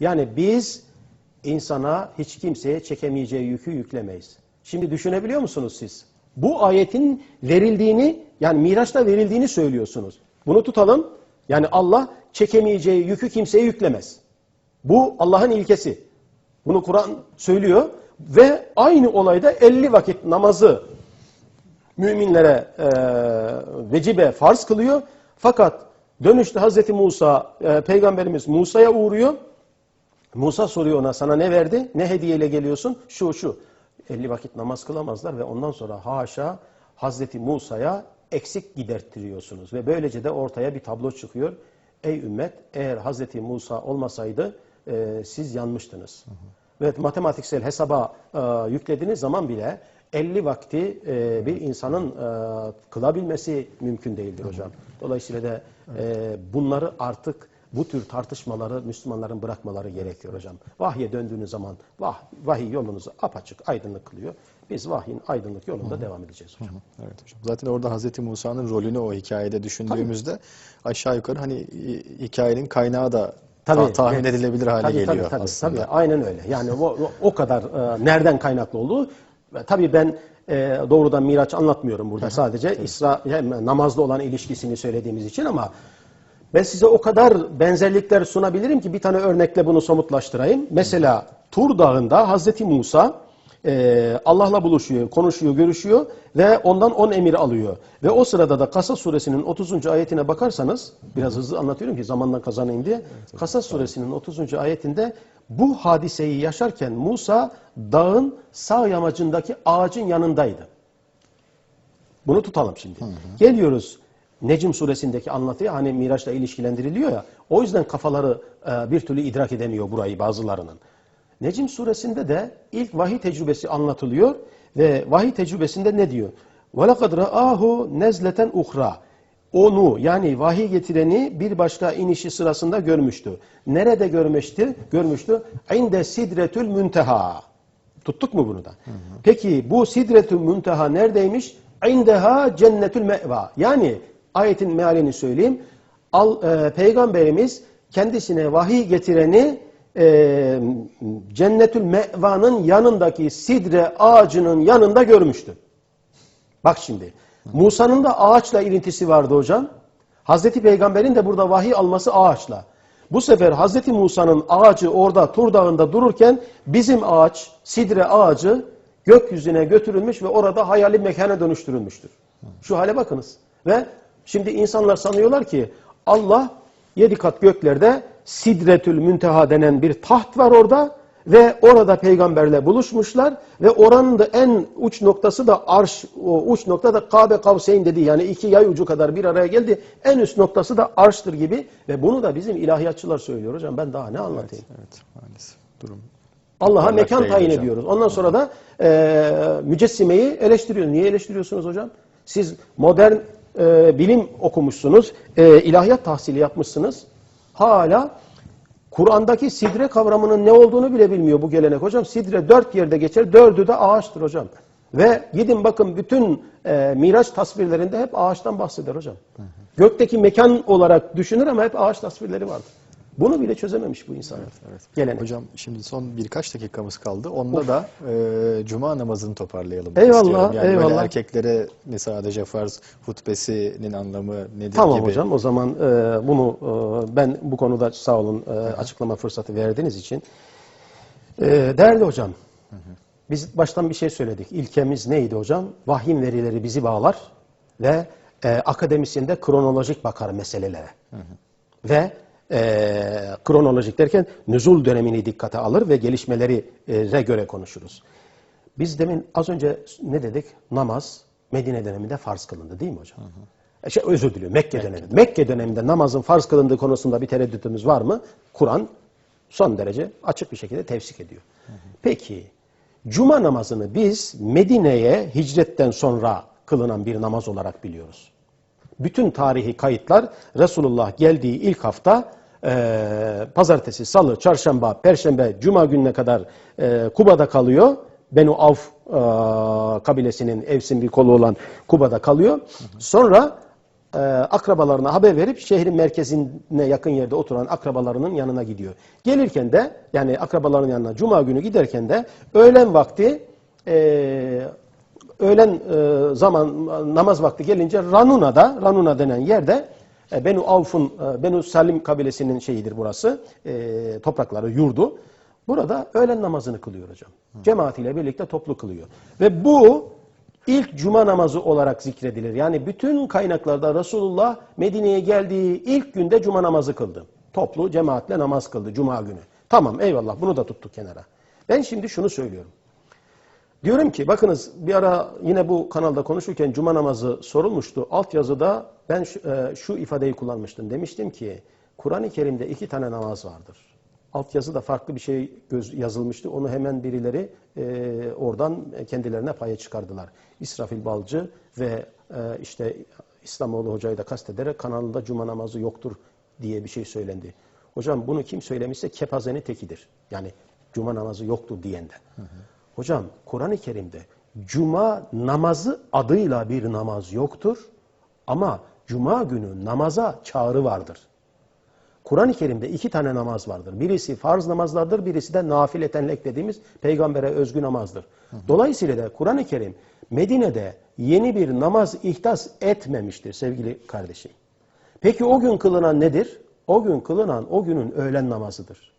Yani biz insana hiç kimseye çekemeyeceği yükü yüklemeyiz. Şimdi düşünebiliyor musunuz siz? Bu ayetin verildiğini yani Miraç'ta verildiğini söylüyorsunuz. Bunu tutalım. Yani Allah çekemeyeceği yükü kimseye yüklemez. Bu Allah'ın ilkesi. Bunu Kur'an söylüyor ve aynı olayda 50 vakit namazı müminlere e, vecibe farz kılıyor. Fakat dönüşte Hazreti Musa, e, Peygamberimiz Musa'ya uğruyor. Musa soruyor ona sana ne verdi? Ne hediyeyle geliyorsun? Şu şu. 50 vakit namaz kılamazlar ve ondan sonra haşa Hazreti Musa'ya eksik giderttiriyorsunuz. Ve böylece de ortaya bir tablo çıkıyor. Ey ümmet eğer Hazreti Musa olmasaydı e, siz yanmıştınız. Ve matematiksel hesaba e, yüklediğiniz zaman bile 50 vakti e, bir insanın e, kılabilmesi mümkün değildir hocam. Dolayısıyla da e, bunları artık bu tür tartışmaları Müslümanların bırakmaları gerekiyor hocam. Vahye döndüğünüz zaman vah, vahiy yolunuzu apaçık aydınlık kılıyor. Biz vahyin aydınlık yolunda devam edeceğiz hocam. Evet hocam. Zaten orada Hazreti Musa'nın rolünü o hikayede düşündüğümüzde aşağı yukarı hani hi- hikayenin kaynağı da ta- tahmin edilebilir hale tabii, geliyor tabii, tabii, aslında. Tabii, aynen öyle. Yani o, o, kadar e, nereden kaynaklı olduğu tabii ben e, doğrudan Miraç anlatmıyorum burada sadece İsra hem namazlı olan ilişkisini söylediğimiz için ama ben size o kadar benzerlikler sunabilirim ki bir tane örnekle bunu somutlaştırayım. Mesela Tur Dağı'nda Hazreti Musa e, Allah'la buluşuyor, konuşuyor, görüşüyor ve ondan on emir alıyor. Ve o sırada da Kasas suresinin 30. ayetine bakarsanız, biraz hızlı anlatıyorum ki zamandan kazanayım diye. Kasas suresinin 30. ayetinde bu hadiseyi yaşarken Musa dağın sağ yamacındaki ağacın yanındaydı. Bunu tutalım şimdi. Geliyoruz Necm suresindeki anlatıya hani Miraç'la ilişkilendiriliyor ya. O yüzden kafaları e, bir türlü idrak edemiyor burayı bazılarının. Necm suresinde de ilk vahiy tecrübesi anlatılıyor ve vahiy tecrübesinde ne diyor? وَلَقَدْ رَآهُ nezleten uhra. Onu yani vahiy getireni bir başka inişi sırasında görmüştü. Nerede görmüştü? Görmüştü. İnde sidretül münteha. Tuttuk mu bunu da? Peki bu sidretül münteha neredeymiş? İndeha cennetül me'va. Yani ayetin mealini söyleyeyim. Al, e, Peygamberimiz kendisine vahiy getireni e, cennetül me'vanın yanındaki sidre ağacının yanında görmüştü. Bak şimdi. Musa'nın da ağaçla ilintisi vardı hocam. Hazreti Peygamber'in de burada vahiy alması ağaçla. Bu sefer Hazreti Musa'nın ağacı orada Tur Dağı'nda dururken bizim ağaç, sidre ağacı gökyüzüne götürülmüş ve orada hayali mekana dönüştürülmüştür. Şu hale bakınız. Ve şimdi insanlar sanıyorlar ki Allah yedi kat göklerde Sidretül Münteha denen bir taht var orada ve orada peygamberle buluşmuşlar ve oranın da en uç noktası da arş, o uç nokta da Kabe Kavseyn dedi. Yani iki yay ucu kadar bir araya geldi. En üst noktası da arştır gibi ve bunu da bizim ilahiyatçılar söylüyor hocam. Ben daha ne anlatayım? Evet maalesef durum. Allah'a mekan tayin hocam. ediyoruz. Ondan sonra da e, mücessimeyi eleştiriyor. Niye eleştiriyorsunuz hocam? Siz modern e, bilim okumuşsunuz, e, ilahiyat tahsili yapmışsınız. Hala Kur'an'daki sidre kavramının ne olduğunu bile bilmiyor bu gelenek hocam. Sidre dört yerde geçer, dördü de ağaçtır hocam. Ve gidin bakın bütün e, Miraç tasvirlerinde hep ağaçtan bahseder hocam. Gökteki mekan olarak düşünür ama hep ağaç tasvirleri vardır. Bunu bile çözememiş bu insanlar. Evet. Gelenek. Hocam şimdi son birkaç dakikamız kaldı. Onda da e, cuma namazını toparlayalım Eyvallah, istiyorum. Yani böyle eyvallah. erkeklere mi sadece farz hutbesinin anlamı nedir Tamam gibi. hocam o zaman e, bunu e, ben bu konuda sağ olun e, açıklama fırsatı verdiğiniz için. E, değerli hocam biz baştan bir şey söyledik. İlkemiz neydi hocam? Vahyin verileri bizi bağlar ve e, akademisyen de kronolojik bakar meselelere. Ve e, kronolojik derken nüzul dönemini dikkate alır ve gelişmeleri e, göre konuşuruz. Biz demin az önce ne dedik? Namaz Medine döneminde farz kılındı değil mi hocam? E, Şey, özür diliyorum Mekke, döneminde. Mekke döneminde namazın farz kılındığı konusunda bir tereddütümüz var mı? Kur'an son derece açık bir şekilde tefsik ediyor. Peki Cuma namazını biz Medine'ye hicretten sonra kılınan bir namaz olarak biliyoruz. Bütün tarihi kayıtlar Resulullah geldiği ilk hafta e, pazartesi, salı, çarşamba, perşembe, cuma gününe kadar e, Kuba'da kalıyor. Benu Avf e, kabilesinin Evs'in bir kolu olan Kuba'da kalıyor. Sonra e, akrabalarına haber verip şehrin merkezine yakın yerde oturan akrabalarının yanına gidiyor. Gelirken de yani akrabaların yanına cuma günü giderken de öğlen vakti e, öğlen e, zaman namaz vakti gelince Ranuna'da Ranuna denen yerde Benu Avf'un e, Benu Salim kabilesinin şeyidir burası. E, toprakları, yurdu. Burada öğlen namazını kılıyor hocam. Cemaatiyle birlikte toplu kılıyor. Ve bu ilk cuma namazı olarak zikredilir. Yani bütün kaynaklarda Resulullah Medine'ye geldiği ilk günde cuma namazı kıldı. Toplu cemaatle namaz kıldı cuma günü. Tamam eyvallah bunu da tuttuk kenara. Ben şimdi şunu söylüyorum. Diyorum ki bakınız bir ara yine bu kanalda konuşurken cuma namazı sorulmuştu. Altyazıda ben şu, e, şu ifadeyi kullanmıştım. Demiştim ki Kur'an-ı Kerim'de iki tane namaz vardır. Altyazıda farklı bir şey göz, yazılmıştı. Onu hemen birileri e, oradan kendilerine paya çıkardılar. İsrafil Balcı ve e, işte İslamoğlu Hoca'yı da kastederek kanalında cuma namazı yoktur diye bir şey söylendi. Hocam bunu kim söylemişse kepazenin tekidir. Yani cuma namazı yoktur diyenden. Hocam Kur'an-ı Kerim'de cuma namazı adıyla bir namaz yoktur ama cuma günü namaza çağrı vardır. Kur'an-ı Kerim'de iki tane namaz vardır. Birisi farz namazlardır, birisi de nafileten dediğimiz peygambere özgü namazdır. Dolayısıyla da Kur'an-ı Kerim Medine'de yeni bir namaz ihdas etmemiştir sevgili kardeşim. Peki o gün kılınan nedir? O gün kılınan o günün öğlen namazıdır.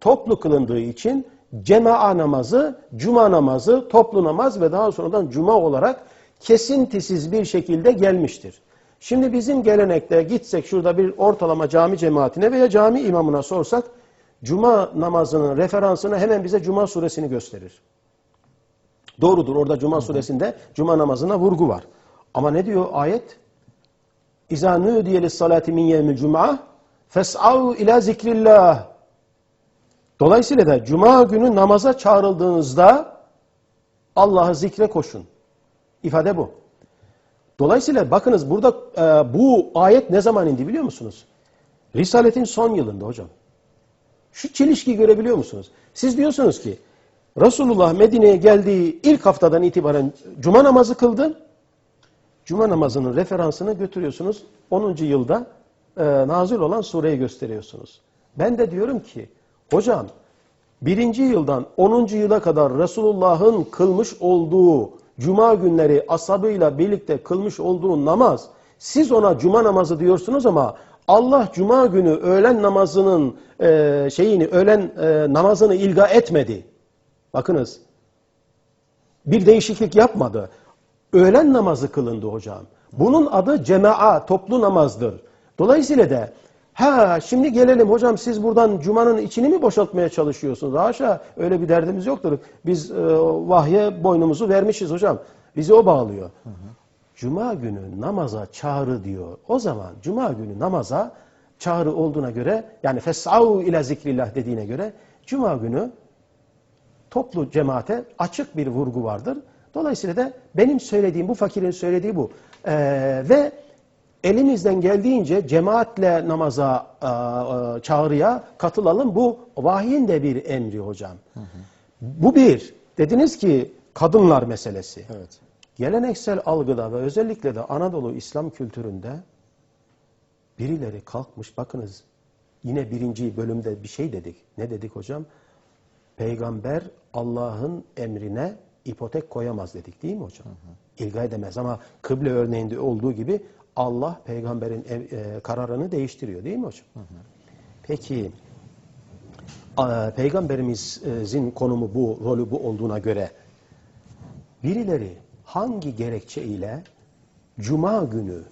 Toplu kılındığı için cema'a namazı, cuma namazı, toplu namaz ve daha sonradan cuma olarak kesintisiz bir şekilde gelmiştir. Şimdi bizim gelenekte gitsek şurada bir ortalama cami cemaatine veya cami imamına sorsak cuma namazının referansını hemen bize cuma suresini gösterir. Doğrudur orada cuma suresinde cuma namazına vurgu var. Ama ne diyor ayet? İza nudiye lis-salati min yevmil cum'a fes'au ila zikrillah. Dolayısıyla da cuma günü namaza çağrıldığınızda Allah'ı zikre koşun. İfade bu. Dolayısıyla bakınız burada e, bu ayet ne zaman indi biliyor musunuz? Risaletin son yılında hocam. Şu çelişkiyi görebiliyor musunuz? Siz diyorsunuz ki Resulullah Medine'ye geldiği ilk haftadan itibaren cuma namazı kıldı. Cuma namazının referansını götürüyorsunuz. 10. yılda e, nazil olan sureyi gösteriyorsunuz. Ben de diyorum ki hocam birinci yıldan 10. yıla kadar Resulullah'ın kılmış olduğu cuma günleri ashabıyla birlikte kılmış olduğu namaz siz ona cuma namazı diyorsunuz ama Allah cuma günü öğlen namazının e, şeyini öğlen e, namazını ilga etmedi. Bakınız bir değişiklik yapmadı. Öğlen namazı kılındı hocam. Bunun adı cema'a, toplu namazdır. Dolayısıyla da ha şimdi gelelim hocam siz buradan cumanın içini mi boşaltmaya çalışıyorsunuz? Haşa öyle bir derdimiz yoktur. Biz e, vahye boynumuzu vermişiz hocam. Bizi o bağlıyor. Cuma günü namaza çağrı diyor. O zaman cuma günü namaza çağrı olduğuna göre yani fes'au ila zikrillah dediğine göre cuma günü toplu cemaate açık bir vurgu vardır. Dolayısıyla da benim söylediğim bu fakirin söylediği bu. Ee, ve elimizden geldiğince cemaatle namaza e, e, çağrıya katılalım. Bu vahyin de bir emri hocam. Bu bir. Dediniz ki kadınlar meselesi. Evet. Geleneksel algıda ve özellikle de Anadolu İslam kültüründe birileri kalkmış bakınız yine birinci bölümde bir şey dedik. Ne dedik hocam? Peygamber Allah'ın emrine ipotek koyamaz dedik değil mi hocam? İlga edemez ama kıble örneğinde olduğu gibi Allah peygamberin ev- e, kararını değiştiriyor değil mi hocam? Peki a- peygamberimizin konumu bu, rolü bu olduğuna göre birileri hangi gerekçe ile cuma günü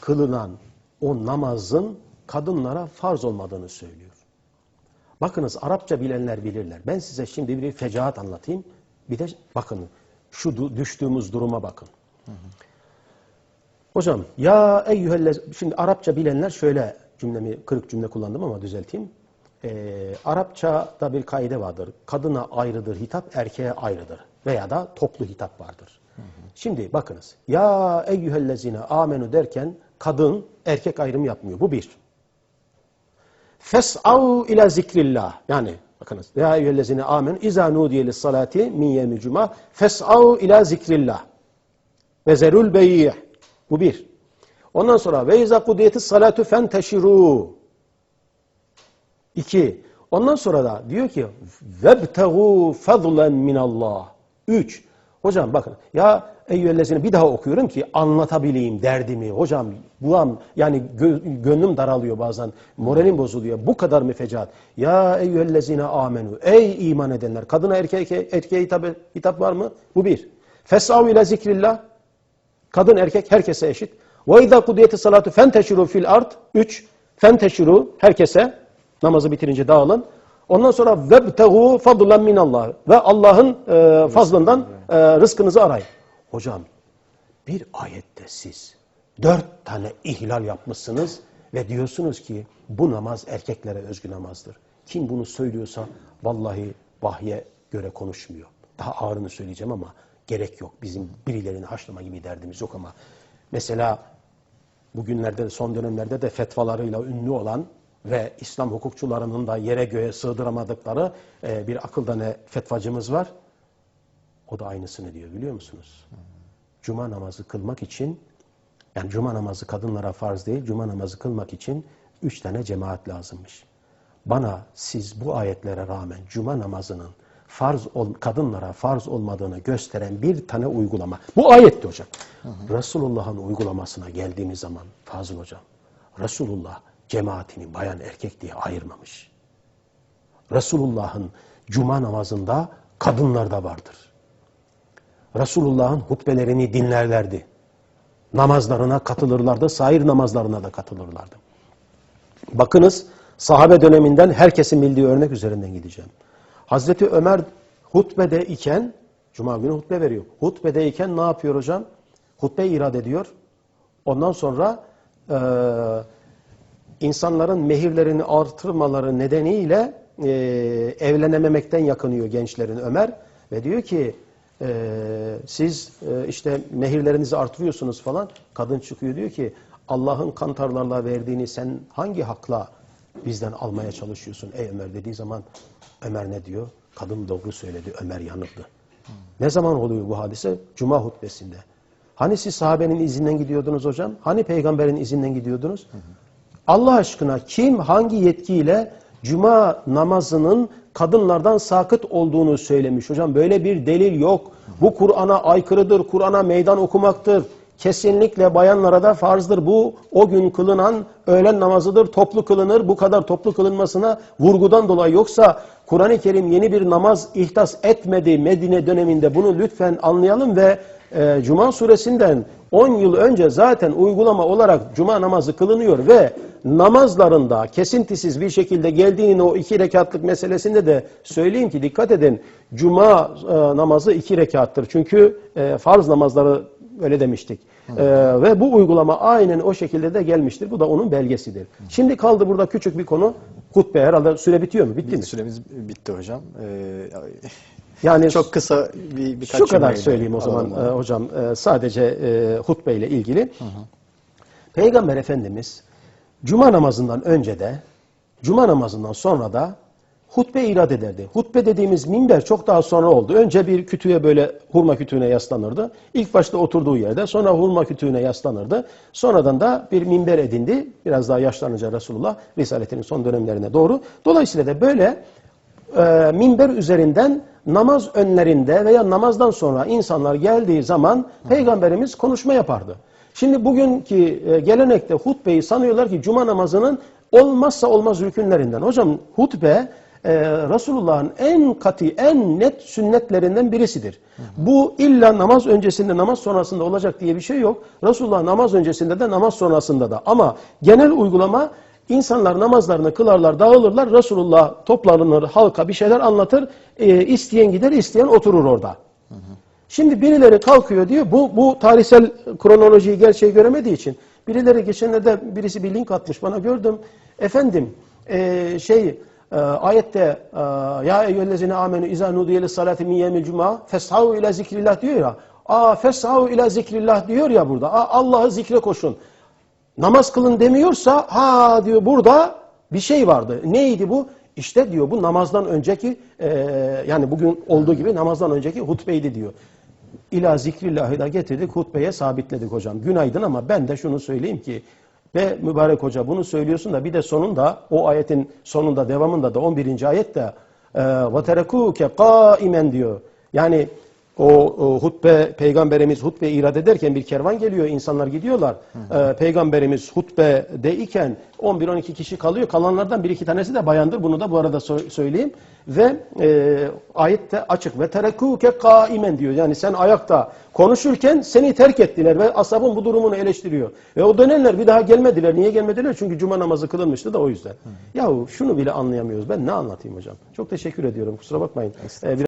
kılınan o namazın kadınlara farz olmadığını söylüyor. Bakınız Arapça bilenler bilirler. Ben size şimdi bir fecaat anlatayım. Bir de bakın şu düştüğümüz duruma bakın. Hocam ya eyyühellez şimdi Arapça bilenler şöyle cümlemi kırık cümle kullandım ama düzelteyim. Ee, Arapçada bir kaide vardır. Kadına ayrıdır hitap, erkeğe ayrıdır. Veya da toplu hitap vardır. Şimdi bakınız. Ya eyyühellezine amenu derken kadın erkek ayrımı yapmıyor. Bu bir. Fes'av ila zikrillah. Yani bakınız. Ya eyyühellezine amen. İza nudiye lissalati min yevmil cuma. Fes'av ila zikrillah. Ve zerul beyih. Bu bir. Ondan sonra ve izâ kudiyetis salatu fenteşirû. İki. Ondan sonra da diyor ki vebtegû fadlen minallah. Üç. Hocam bakın ya eyyühellezine bir daha okuyorum ki anlatabileyim derdimi. Hocam buam yani gö- gönlüm daralıyor bazen. Moralim bozuluyor. Bu kadar mı fecaat? Ya eyyühellezine amenu. Ey iman edenler. Kadına erkeğe, erkeğe hitap, hitap var mı? Bu bir. Fes'av ile zikrillah. Kadın erkek herkese eşit. İzâ kudiyeti salatu fenteşiru fil ard. Üç. Fenteşiru herkese namazı bitirince dağılın. Ondan sonra vebtehu fadlan minallah ve Allah'ın e, fazlından e, rızkınızı arayın. Hocam bir ayette siz dört tane ihlal yapmışsınız ve diyorsunuz ki bu namaz erkeklere özgü namazdır. Kim bunu söylüyorsa vallahi vahye göre konuşmuyor. Daha ağırını söyleyeceğim ama gerek yok. Bizim birilerini haşlama gibi derdimiz yok ama mesela bugünlerde son dönemlerde de fetvalarıyla ünlü olan ve İslam hukukçularının da yere göğe sığdıramadıkları e, bir akılda ne fetvacımız var. O da aynısını diyor biliyor musunuz? Cuma namazı kılmak için yani cuma namazı kadınlara farz değil, cuma namazı kılmak için üç tane cemaat lazımmış. Bana siz bu ayetlere rağmen cuma namazının farz ol, kadınlara farz olmadığını gösteren bir tane uygulama. Bu ayetti hocam. Resulullah'ın uygulamasına geldiğimiz zaman Fazıl hocam, Resulullah cemaatini bayan erkek diye ayırmamış. Resulullah'ın cuma namazında kadınlar da vardır. Resulullah'ın hutbelerini dinlerlerdi. Namazlarına katılırlardı, sair namazlarına da katılırlardı. Bakınız sahabe döneminden herkesin bildiği örnek üzerinden gideceğim. Hazreti Ömer hutbede iken, Cuma günü hutbe veriyor. Hutbede iken ne yapıyor hocam? Hutbe irad ediyor. Ondan sonra e, insanların mehirlerini artırmaları nedeniyle e, evlenememekten yakınıyor gençlerin Ömer. Ve diyor ki e, siz e, işte mehirlerinizi artırıyorsunuz falan. Kadın çıkıyor diyor ki Allah'ın kantarlarla verdiğini sen hangi hakla bizden almaya çalışıyorsun ey Ömer dediği zaman Ömer ne diyor? Kadın doğru söyledi Ömer yanıldı. Ne zaman oluyor bu hadise? Cuma hutbesinde. Hani siz sahabenin izinden gidiyordunuz hocam? Hani peygamberin izinden gidiyordunuz? Allah aşkına kim hangi yetkiyle cuma namazının kadınlardan sakıt olduğunu söylemiş hocam? Böyle bir delil yok. Bu Kur'an'a aykırıdır. Kur'an'a meydan okumaktır. Kesinlikle bayanlara da farzdır. Bu o gün kılınan öğlen namazıdır. Toplu kılınır. Bu kadar toplu kılınmasına vurgudan dolayı yoksa Kur'an-ı Kerim yeni bir namaz ihtas etmedi Medine döneminde. Bunu lütfen anlayalım ve e, Cuma suresinden 10 yıl önce zaten uygulama olarak Cuma namazı kılınıyor ve namazlarında kesintisiz bir şekilde geldiğini o iki rekatlık meselesinde de söyleyeyim ki dikkat edin. Cuma e, namazı iki rekattır. Çünkü e, farz namazları öyle demiştik. E, ve bu uygulama aynen o şekilde de gelmiştir. Bu da onun belgesidir. Şimdi kaldı burada küçük bir konu. Hutbe herhalde süre bitiyor mu? Bitti mi? Süremiz bitti hocam. Ee, Yani çok kısa bir birkaç şu kadar cümleyle söyleyeyim o zaman alalım e, hocam e, sadece e, hutbe ile ilgili. Peygamber Efendimiz cuma namazından önce de cuma namazından sonra da hutbe irad ederdi. Hutbe dediğimiz minber çok daha sonra oldu. Önce bir kütüğe böyle hurma kütüğüne yaslanırdı. İlk başta oturduğu yerde sonra hurma kütüğüne yaslanırdı. Sonradan da bir minber edindi. Biraz daha yaşlanınca Resulullah Risaletinin son dönemlerine doğru. Dolayısıyla da böyle e, minber üzerinden namaz önlerinde veya namazdan sonra insanlar geldiği zaman Peygamberimiz konuşma yapardı. Şimdi bugünkü e, gelenekte hutbeyi sanıyorlar ki cuma namazının olmazsa olmaz rükünlerinden. Hocam hutbe e, Resulullah'ın en kati, en net sünnetlerinden birisidir. Bu illa namaz öncesinde, namaz sonrasında olacak diye bir şey yok. Resulullah namaz öncesinde de namaz sonrasında da. Ama genel uygulama İnsanlar namazlarını kılarlar, dağılırlar. Resulullah toplanır, halka bir şeyler anlatır. E, isteyen gider, isteyen oturur orada. Şimdi birileri kalkıyor diyor. Bu, bu tarihsel kronolojiyi gerçeği göremediği için. Birileri geçenlerde birisi bir link atmış bana gördüm. Efendim e, şey ayette e, ya eyyühellezine amenu izâ nudiye salati min yemil cuma feshav ila zikrillah diyor ya. Aa feshav ila zikrillah diyor ya burada. Allah'ı zikre koşun namaz kılın demiyorsa ha diyor burada bir şey vardı. Neydi bu? İşte diyor bu namazdan önceki e, yani bugün olduğu gibi namazdan önceki hutbeydi diyor. ila zikrillahi da getirdik hutbeye sabitledik hocam. Günaydın ama ben de şunu söyleyeyim ki ve mübarek hoca bunu söylüyorsun da bir de sonunda o ayetin sonunda devamında da 11. ayette terekuke kaimen diyor. Yani o, o hutbe peygamberimiz hutbe irad ederken bir kervan geliyor insanlar gidiyorlar. Ee, peygamberimiz hutbede iken 11-12 kişi kalıyor. Kalanlardan bir iki tanesi de bayandır. Bunu da bu arada so- söyleyeyim. Ve e, ayette açık ve terekuke kaimen diyor. Yani sen ayakta konuşurken seni terk ettiler ve ashabın bu durumunu eleştiriyor. Ve o dönenler bir daha gelmediler. Niye gelmediler? Çünkü cuma namazı kılınmıştı da o yüzden. Yahu şunu bile anlayamıyoruz. Ben ne anlatayım hocam? Çok teşekkür ediyorum. Kusura bakmayın. Ee,